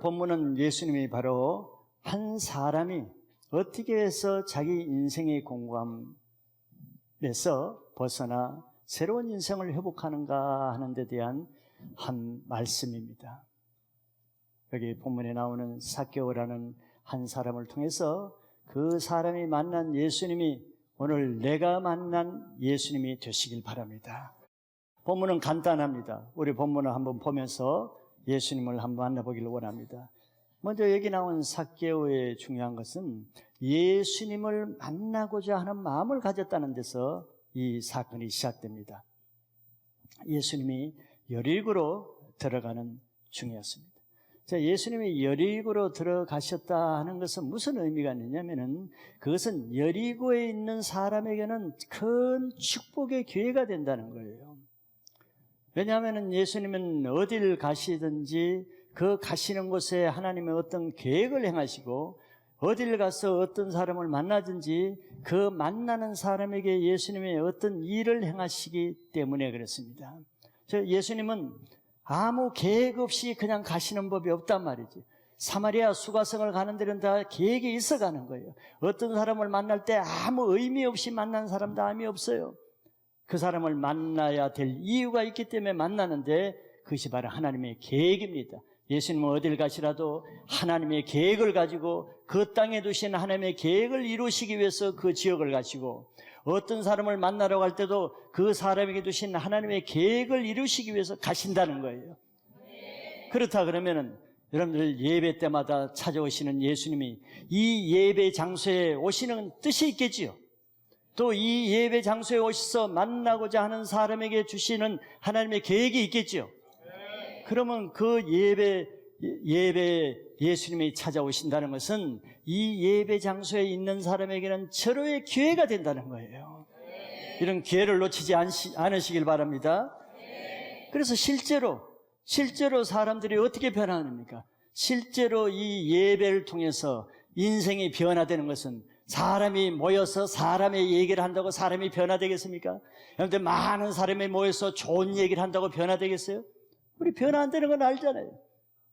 본문은 예수님이 바로 한 사람이 어떻게 해서 자기 인생의 공감에서 벗어나 새로운 인생을 회복하는가 하는 데 대한 한 말씀입니다. 여기 본문에 나오는 사개오라는 한 사람을 통해서 그 사람이 만난 예수님이 오늘 내가 만난 예수님이 되시길 바랍니다. 본문은 간단합니다. 우리 본문을 한번 보면서 예수님을 한번 만나보기를 원합니다. 먼저 여기 나온 사개오의 중요한 것은 예수님을 만나고자 하는 마음을 가졌다는 데서 이 사건이 시작됩니다. 예수님이 여리고로 들어가는 중이었습니다. 자, 예수님이 여리고로 들어가셨다 하는 것은 무슨 의미가 있느냐면은 그것은 여리고에 있는 사람에게는 큰 축복의 기회가 된다는 거예요. 왜냐하면 예수님은 어딜 가시든지 그 가시는 곳에 하나님의 어떤 계획을 행하시고 어딜 가서 어떤 사람을 만나든지 그 만나는 사람에게 예수님의 어떤 일을 행하시기 때문에 그렇습니다. 예수님은 아무 계획 없이 그냥 가시는 법이 없단 말이지. 사마리아 수가성을 가는 데는 다 계획이 있어 가는 거예요. 어떤 사람을 만날 때 아무 의미 없이 만난 사람도 아무 없어요. 그 사람을 만나야 될 이유가 있기 때문에 만나는데 그것이 바로 하나님의 계획입니다. 예수님은 어딜 가시라도 하나님의 계획을 가지고 그 땅에 두신 하나님의 계획을 이루시기 위해서 그 지역을 가시고 어떤 사람을 만나러 갈 때도 그 사람에게 두신 하나님의 계획을 이루시기 위해서 가신다는 거예요. 그렇다 그러면은 여러분들 예배 때마다 찾아오시는 예수님이 이 예배 장소에 오시는 뜻이 있겠지요. 또 이 예배 장소에 오셔서 만나고자 하는 사람에게 주시는 하나님의 계획이 있겠지요. 그러면 그 예배 예배 예수님이 찾아오신다는 것은 이 예배 장소에 있는 사람에게는 절호의 기회가 된다는 거예요. 이런 기회를 놓치지 않으시길 바랍니다. 그래서 실제로 실제로 사람들이 어떻게 변화합니까? 실제로 이 예배를 통해서 인생이 변화되는 것은 사람이 모여서 사람의 얘기를 한다고 사람이 변화되겠습니까? 그런데 많은 사람이 모여서 좋은 얘기를 한다고 변화되겠어요? 우리 변화 안 되는 건 알잖아요.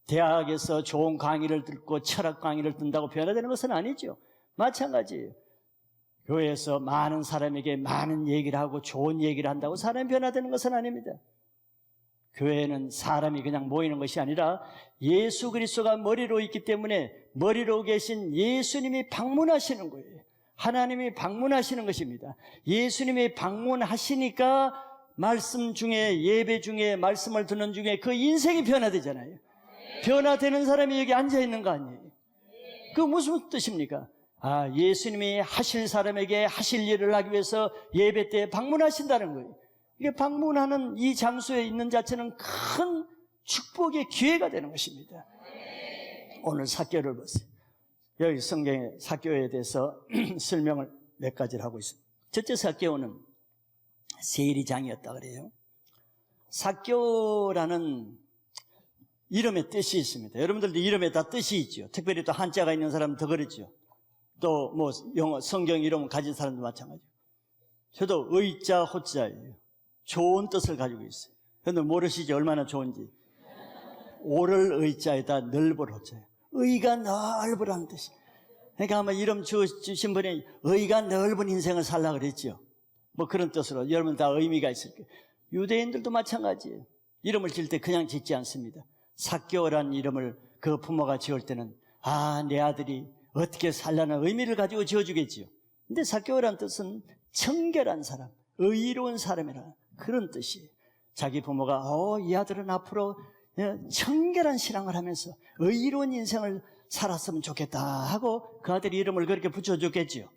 대학에서 좋은 강의를 듣고 철학 강의를 듣는다고 변화되는 것은 아니죠. 마찬가지예요. 교회에서 많은 사람에게 많은 얘기를 하고 좋은 얘기를 한다고 사람이 변화되는 것은 아닙니다. 교회는 사람이 그냥 모이는 것이 아니라 예수 그리스도가 머리로 있기 때문에 머리로 계신 예수님이 방문하시는 거예요. 하나님이 방문하시는 것입니다. 예수님이 방문하시니까 말씀 중에 예배 중에 말씀을 듣는 중에 그 인생이 변화되잖아요. 변화되는 사람이 여기 앉아 있는 거 아니에요? 그 무슨 뜻입니까? 아, 예수님이 하실 사람에게 하실 일을 하기 위해서 예배 때 방문하신다는 거예요. 이게 방문하는 이 장소에 있는 자체는 큰 축복의 기회가 되는 것입니다. 오늘 사교를 보세요. 여기 성경에 사교에 대해서 설명을 몇 가지를 하고 있습니다. 첫째 사교는 세리장이었다 그래요. 사교라는 이름의 뜻이 있습니다. 여러분들도 이름에 다 뜻이 있죠. 특별히 또 한자가 있는 사람은 더 그렇죠. 또 뭐 영어 성경 이름 가진 사람도 마찬가지고. 저도 의자 호자예요. 좋은 뜻을 가지고 있어요. 근데 모르시죠? 얼마나 좋은지. 오를 의자에다 넓을 호자예요. 의가 넓으라는 뜻이. 그러니까 아마 이름 주신 분이 의가 넓은 인생을 살라 그랬죠. 뭐 그런 뜻으로 여러분 다 의미가 있을 거예요. 유대인들도 마찬가지예요. 이름을 지을 때 그냥 짓지 않습니다. 사교라는 이름을 그 부모가 지을 때는 아, 내 아들이 어떻게 살라는 의미를 가지고 지어주겠지요. 근데 사교라는 뜻은 청결한 사람, 의로운 사람이라 그런 뜻이에요. 자기 부모가 어, 이 아들은 앞으로 예, 청결한 신앙을 하면서 의로운 인생을 살았으면 좋겠다 하고 그 아들 이름을 그렇게 붙여줬겠지요.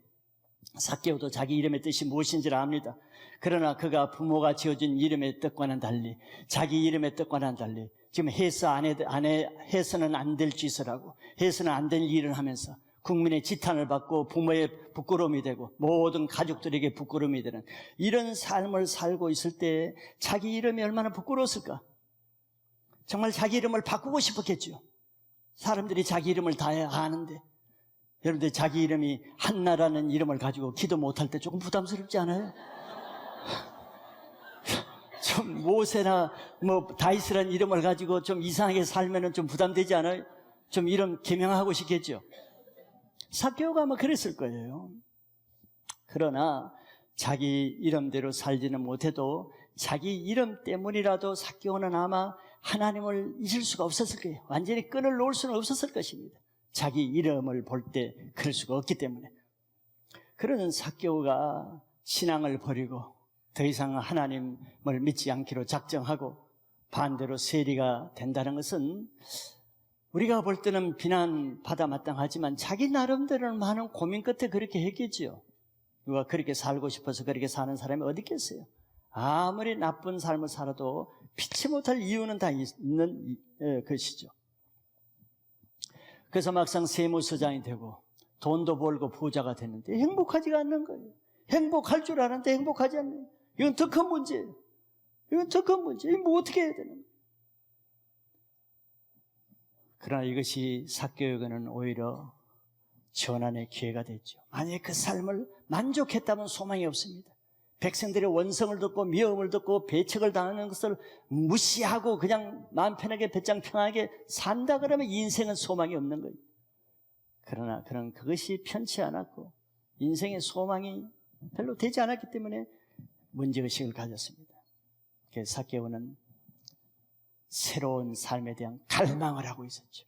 사개오도 자기 이름의 뜻이 무엇인지를 압니다. 그러나 그가 부모가 지어준 이름의 뜻과는 달리 자기 이름의 뜻과는 달리 지금 해서 안, 해, 안 해, 해서는 안 될 짓을 하고 해서는 안 될 일을 하면서 국민의 지탄을 받고 부모의 부끄러움이 되고 모든 가족들에게 부끄러움이 되는 이런 삶을 살고 있을 때 자기 이름이 얼마나 부끄러웠을까? 정말 자기 이름을 바꾸고 싶었겠죠. 사람들이 자기 이름을 다 아는데 여러분들 자기 이름이 한나라는 이름을 가지고 기도 못할 때 조금 부담스럽지 않아요? 좀 모세나 뭐 다이스라는 이름을 가지고 좀 이상하게 살면은 좀 부담되지 않아요? 좀 이름 개명하고 싶겠죠. 사개오가 아마 그랬을 거예요. 그러나 자기 이름대로 살지는 못해도 자기 이름 때문이라도 사개오는 아마 하나님을 잊을 수가 없었을 거예요. 완전히 끈을 놓을 수는 없었을 것입니다. 자기 이름을 볼 때 그럴 수가 없기 때문에. 그러는 사개오가 신앙을 버리고 더 이상 하나님을 믿지 않기로 작정하고 반대로 세리가 된다는 것은 우리가 볼 때는 비난 받아 마땅하지만 자기 나름대로는 많은 고민 끝에 그렇게 했겠지요. 누가 그렇게 살고 싶어서 그렇게 사는 사람이 어디 있겠어요? 아무리 나쁜 삶을 살아도 피치 못할 이유는 다 있- 있는 것이죠. 그래서 막상 세무서장이 되고 돈도 벌고 부자가 됐는데 행복하지가 않는 거예요. 행복할 줄 알았는데 행복하지 않는 거예요. 이건 더 큰 문제예요. 이건 더 큰 문제예요. 뭐 어떻게 해야 되는 거예요? 그러나 이것이 사교육에는 오히려 전환의 기회가 됐죠. 만약에 그 삶을 만족했다면 소망이 없습니다. 백성들의 원성을 듣고 미움을 듣고 배척을 당하는 것을 무시하고 그냥 마음 편하게 배짱 평하게 산다 그러면 인생은 소망이 없는 거예요. 그러나 그런 그것이 편치 않았고 인생의 소망이 별로 되지 않았기 때문에 문제의식을 가졌습니다. 그래서 사개오는 새로운 삶에 대한 갈망을 하고 있었죠.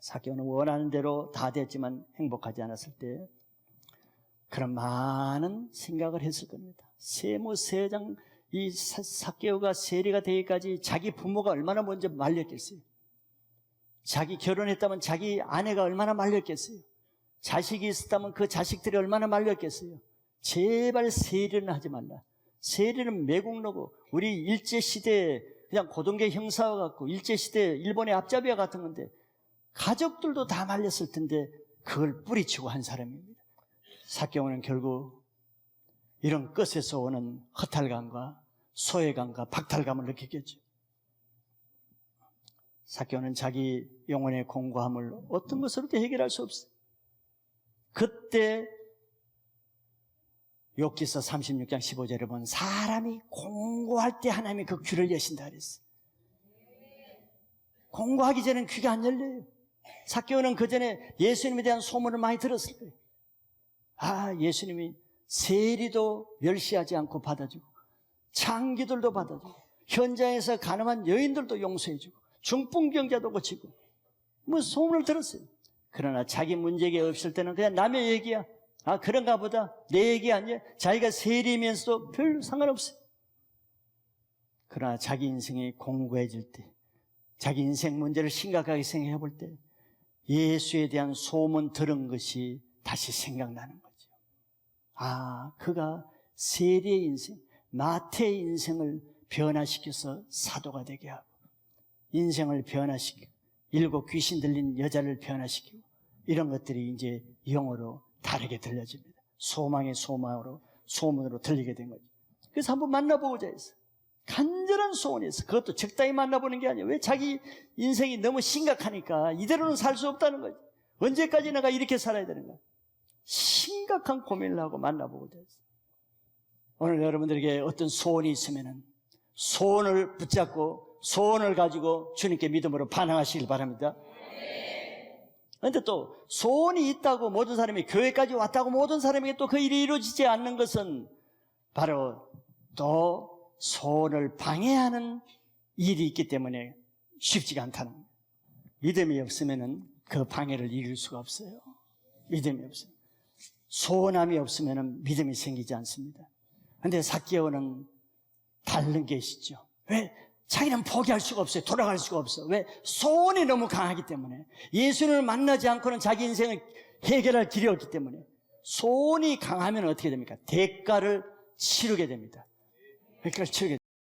사개오는 원하는 대로 다 됐지만 행복하지 않았을 때 그런 많은 생각을 했을 겁니다. 세무세장 이 사- 사개오가 세리가 되기까지 자기 부모가 얼마나 먼저 말렸겠어요. 자기 결혼했다면 자기 아내가 얼마나 말렸겠어요. 자식이 있었다면 그 자식들이 얼마나 말렸겠어요. 제발 세리는 하지 말라. 세리는 매국노고 우리 일제 시대에 그냥 고동계 형사와 같고 일제 시대 일본의 앞잡이와 같은 건데 가족들도 다 말렸을 텐데 그걸 뿌리치고 한 사람입니다. 사경우는 결국 이런 끝에서 오는 허탈감과 소외감과 박탈감을 느끼겠죠. 사경우는 자기 영혼의 공고함을 어떤 것으로도 해결할 수 없어요. 그때 욥기서 36장 15절에 보면 사람이 공고할 때 하나님이 그 귀를 여신다 그랬어요. 공고하기 전엔 귀가 안 열려요. 사개오는 그 전에 예수님에 대한 소문을 많이 들었을 거예요. 아, 예수님이 세리도 멸시하지 않고 받아주고, 창기들도 받아주고, 현장에서 가늠한 여인들도 용서해주고, 중풍병자도 고치고, 뭐 소문을 들었어요. 그러나 자기 문제가 없을 때는 그냥 남의 얘기야. 아, 그런가 보다. 내 얘기 아니야. 자기가 세리면서도 별 상관없어요. 그러나 자기 인생이 공고해질 때, 자기 인생 문제를 심각하게 생각해 볼 때, 예수에 대한 소문 들은 것이 다시 생각나는 거죠. 아, 그가 세리의 인생, 마태의 인생을 변화시켜서 사도가 되게 하고, 인생을 변화시키고, 일곱 귀신 들린 여자를 변화시키고, 이런 것들이 이제 영어로 다르게 들려집니다. 소망의 소망으로, 소문으로 들리게 된 거죠. 그래서 한번 만나보고자 했어. 간절한 소원이었어. 그것도 적당히 만나보는 게 아니에요. 왜 자기 인생이 너무 심각하니까 이대로는 살 수 없다는 거지. 언제까지 내가 이렇게 살아야 되는가? 심각한 고민을 하고 만나보고자 했어. 오늘 여러분들에게 어떤 소원이 있으면은 소원을 붙잡고 소원을 가지고 주님께 믿음으로 반응하시길 바랍니다. 그런데 또 소원이 있다고 모든 사람이 교회까지 왔다고 모든 사람에게 또 그 일이 이루어지지 않는 것은 바로 또 소원을 방해하는 일이 있기 때문에 쉽지가 않다는 거예요. 믿음이 없으면은 그 방해를 이길 수가 없어요. 믿음이 없어요. 소원함이 없으면은 믿음이 생기지 않습니다. 근데 사개오는 다른 것이죠. 왜? 자기는 포기할 수가 없어요. 돌아갈 수가 없어. 왜? 소원이 너무 강하기 때문에. 예수님을 만나지 않고는 자기 인생을 해결할 길이 없기 때문에. 소원이 강하면 어떻게 됩니까? 대가를 치르게 됩니다. 대가를 치르게